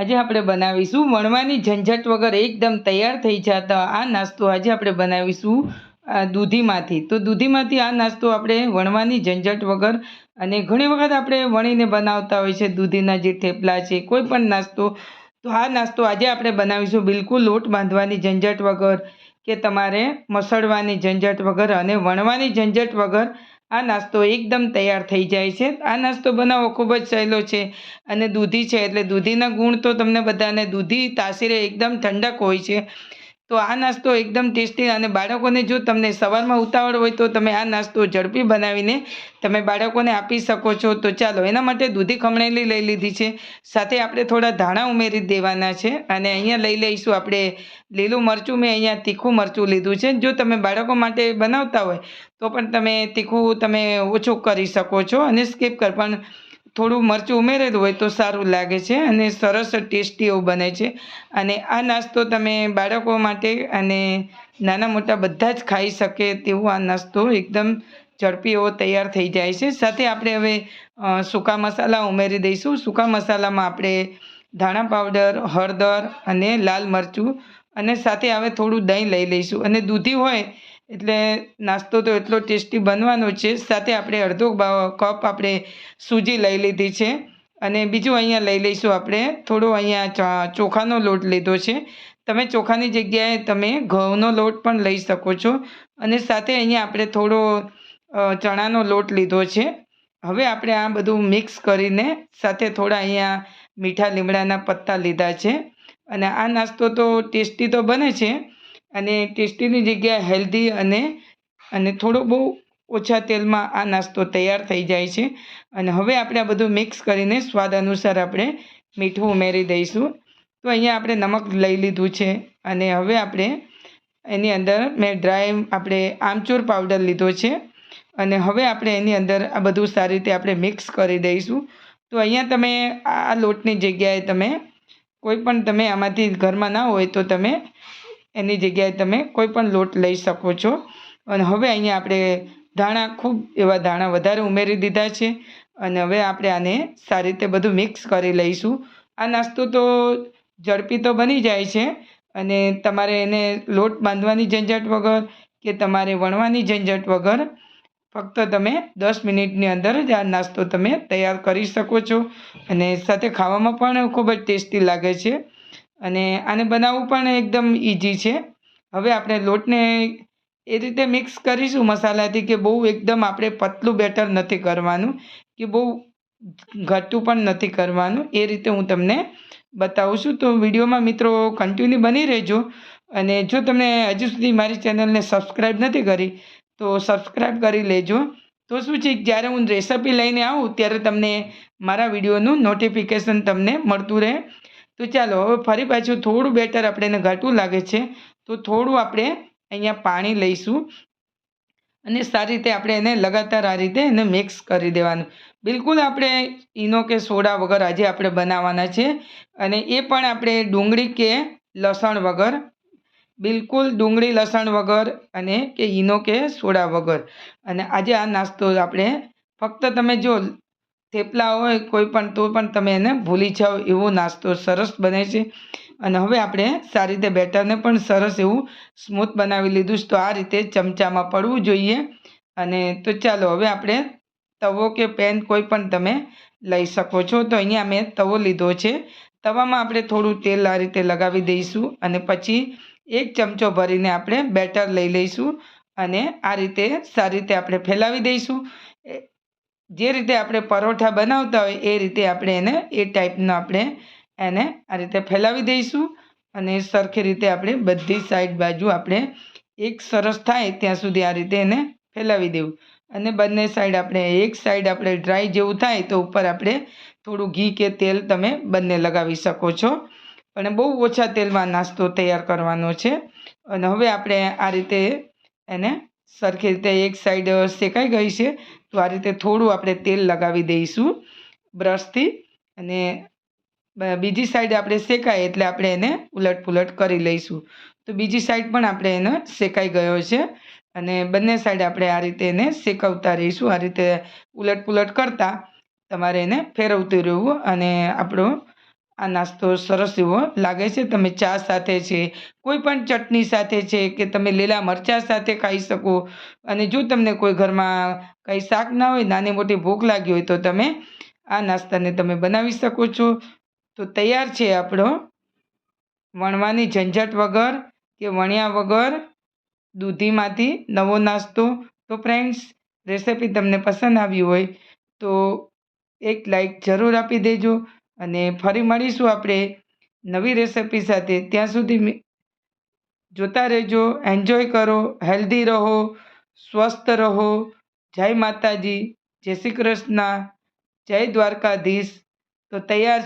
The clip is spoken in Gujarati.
આજે આપણે બનાવીશું વણવાની ઝંઝટ વગર એકદમ તૈયાર થઈ જતા આ નાસ્તો આજે આપણે બનાવીશું દૂધીમાંથી. તો દૂધીમાંથી આ નાસ્તો આપણે વણવાની ઝંઝટ વગર અને ઘણી વખત આપણે વણીને બનાવતા હોય છે દૂધીના જે થેપલા છે, કોઈ પણ નાસ્તો. તો આ નાસ્તો આજે આપણે બનાવીશું બિલકુલ લોટ બાંધવાની ઝંઝટ વગર કે તમારે મસળવાની ઝંઝટ વગર અને વણવાની ઝંઝટ વગર આ નાસ્તો એકદમ તૈયાર થઈ જાય છે. આ નાસ્તો બનાવવો ખૂબ જ સહેલો છે અને દૂધી છે એટલે દૂધીના ગુણ તો તમને બધાને દૂધી, તાસીરે એકદમ ઠંડક હોય છે. તો આ નાસ્તો એકદમ ટેસ્ટી અને બાળકોને જો તમને સવારમાં ઉતાવળ હોય તો તમે આ નાસ્તો ઝડપી બનાવીને તમે બાળકોને આપી શકો છો. તો ચાલો, એના માટે દૂધી ખમણેલી લઈ લીધી છે. સાથે આપણે થોડા ધાણા ઉમેરી દેવાના છે અને અહીંયા લઈ લઈશું આપણે લીલું મરચું. મેં અહીંયા તીખું મરચું લીધું છે. જો તમે બાળકો માટે બનાવતા હોય તો પણ તમે તીખું તમે ઓછું કરી શકો છો અને સ્કીપ કર, પણ થોડું મરચું ઉમેરેલું હોય તો સારું લાગે છે અને સરસ ટેસ્ટી એવું બને છે. અને આ નાસ્તો તમે બાળકો માટે અને નાના મોટા બધા જ ખાઈ શકે તેવું આ નાસ્તો એકદમ ઝડપી એવો તૈયાર થઈ જાય છે. સાથે આપણે હવે સૂકા મસાલા ઉમેરી દઈશું. સૂકા મસાલામાં આપણે ધાણા પાવડર, હળદર અને લાલ મરચું અને સાથે હવે થોડું દહીં લઈ લઈશું. અને દૂધી હોય એટલે નાસ્તો તો એટલો ટેસ્ટી બનવાનો છે. સાથે આપણે અડધો કપ આપણે સૂજી લઈ લીધી છે. અને બીજું અહીંયા લઈ લઈશું આપણે. થોડો અહીંયા ચોખાનો લોટ લીધો છે. તમે ચોખાની જગ્યાએ તમે ઘઉંનો લોટ પણ લઈ શકો છો. અને સાથે અહીંયા આપણે થોડો ચણાનો લોટ લીધો છે. હવે આપણે આ બધું મિક્સ કરીને સાથે થોડા અહીંયા મીઠા લીમડાના પત્તા લીધા છે. અને આ નાસ્તો તો ટેસ્ટી તો બને છે. અને ટેસ્ટીની જગ્યાએ હેલ્ધી અને અને થોડો બહુ ઓછા તેલમાં આ નાસ્તો તૈયાર થઈ જાય છે. અને હવે આપણે આ બધું મિક્સ કરીને સ્વાદ અનુસાર આપણે મીઠું ઉમેરી દઈશું. તો અહીંયા આપણે નમક લઈ લીધું છે અને હવે આપણે એની અંદર મેં ડ્રાય આપણે આમચૂર પાવડર લીધો છે. અને હવે આપણે એની અંદર આ બધું સારી રીતે આપણે મિક્સ કરી દઈશું. તો અહીંયા તમે આ લોટની જગ્યાએ તમે કોઈ પણ તમે આમાંથી ઘરમાં ના હોય તો તમે એની જગ્યાએ તમે કોઈ પણ લોટ લઈ શકો છો. અને હવે અહીંયા આપણે ધાણા, ખૂબ એવા ધાણા વધારે ઉમેરી દીધા છે. અને હવે આપણે આને સારી રીતે બધું મિક્સ કરી લઈશું. આ નાસ્તો તો ઝડપી તો બની જાય છે. અને તમારે એને લોટ બાંધવાની ઝંઝટ વગર કે તમારે વણવાની ઝંઝટ વગર ફક્ત તમે દસ મિનિટની અંદર જ આ નાસ્તો તમે તૈયાર કરી શકો છો. અને સાથે ખાવામાં પણ ખૂબ જ ટેસ્ટી લાગે છે. અને આને બનાવવું પણ એકદમ ઇઝી છે. હવે આપણે લોટને એ રીતે મિક્સ કરીશું મસાલાથી કે બહુ એકદમ આપણે પતલું બેટર નથી કરવાનું, કે બહુ ઘટું પણ નથી કરવાનું. એ રીતે હું તમને બતાવું છું. તો વિડીયોમાં મિત્રો કન્ટિન્યુ બની રહેજો. અને જો તમને હજુ સુધી મારી ચેનલને સબસ્ક્રાઈબ નથી કરી, તો સબસ્ક્રાઈબ કરી લેજો. તો શું છે, જ્યારે હું રેસિપી લઈને આવું, ત્યારે તમને મારા વિડીયોનું નોટિફિકેશન તમને મળતું રહે. તો ચાલો, હવે ફરી પાછું થોડું બેટર આપણે એને ઘાટું લાગે છે, તો થોડું આપણે અહીંયા પાણી લઈશું. અને સારી રીતે આપણે એને લગાતાર આ રીતે એને મિક્સ કરી દેવાનું. બિલકુલ આપણે ઈનો કે સોડા વગર આજે આપણે બનાવવાના છે. અને એ પણ આપણે ડુંગળી કે લસણ વગર, બિલકુલ ડુંગળી, લસણ વગર અને કે ઈનો કે સોડા વગર. અને આજે આ નાસ્તો આપણે ફક્ત તમે જો થેપલા હોય કોઈ પણ, તો પણ તમે એને ભૂલી જાઓ, એવો નાસ્તો સરસ બને છે. અને હવે આપણે સારી રીતે બેટરને પણ સરસ એવું સ્મૂથ બનાવી લીધું છે. તો આ રીતે ચમચામાં પડવું જોઈએ. અને તો ચાલો, હવે આપણે તવો કે પેન કોઈ પણ તમે લઈ શકો છો. તો અહીંયા મેં તવો લીધો છે. તવામાં આપણે થોડું તેલ આ રીતે લગાવી દઈશું અને પછી એક ચમચો ભરીને આપણે બેટર લઈ લઈશું અને આ રીતે સારી રીતે આપણે ફેલાવી દઈશું. જે રીતે આપણે પરોઠા બનાવતા હોય એ રીતે આપણે એને, એ ટાઈપનો આપણે એને આ રીતે ફેલાવી દઈશું અને સરખી રીતે આપણે બધી સાઈડ બાજુ આપણે એક સરસ થાય ત્યાં સુધી આ રીતે એને ફેલાવી દેવું. અને બંને સાઈડ આપણે, એક સાઈડ આપણે ડ્રાય જેવું થાય તો ઉપર આપણે થોડું ઘી કે તેલ તમે બંને લગાવી શકો છો. પણ બહુ ઓછા તેલમાં નાસ્તો તૈયાર કરવાનો છે. અને હવે આપણે આ રીતે એને સરખી રીતે એક સાઈડ શેકાઈ ગઈ છે. તો આ રીતે થોડું આપણે તેલ લગાવી દઈશું બ્રશથી અને બીજી સાઈડ આપણે શેકાય એટલે આપણે એને ઉલટ પુલટ કરી લઈશું. તો બીજી સાઈડ પણ આપણે એને શેકાઈ ગયો છે અને બંને સાઈડ આપણે આ રીતે એને શેકવતા રહીશું. આ રીતે ઉલટ પુલટ કરતાં તમારે એને ફેરવતું રહેવું અને આપણો આ નાસ્તો સરસ એવો લાગે છે. તમે ચા સાથે છે, કોઈ પણ ચટણી સાથે છે કે તમે લીલા મરચાં સાથે ખાઈ શકો અને જો તમને કોઈ ઘરમાં કંઈ શાક ના હોય, નાની મોટી ભૂખ લાગી હોય તો તમે આ નાસ્તાને તમે બનાવી શકો છો. તો તૈયાર છે આપણો વણવાની ઝંઝટ વગર કે વણ્યા વગર દૂધીમાંથી નવો નાસ્તો. તો ફ્રેન્ડ્સ, રેસિપી તમને પસંદ આવી હોય તો એક લાઈક જરૂર આપી દેજો. અને ફરી મળીશું આપણે નવી રેસિપી સાથે. ત્યાં સુધી જોતા રહેજો એન્જોય કરો હેલ્ધી રહો, સ્વસ્થ રહો. જય માતાજી, જય શ્રી કૃષ્ણ, જય દ્વારકાધીશ. તો તૈયાર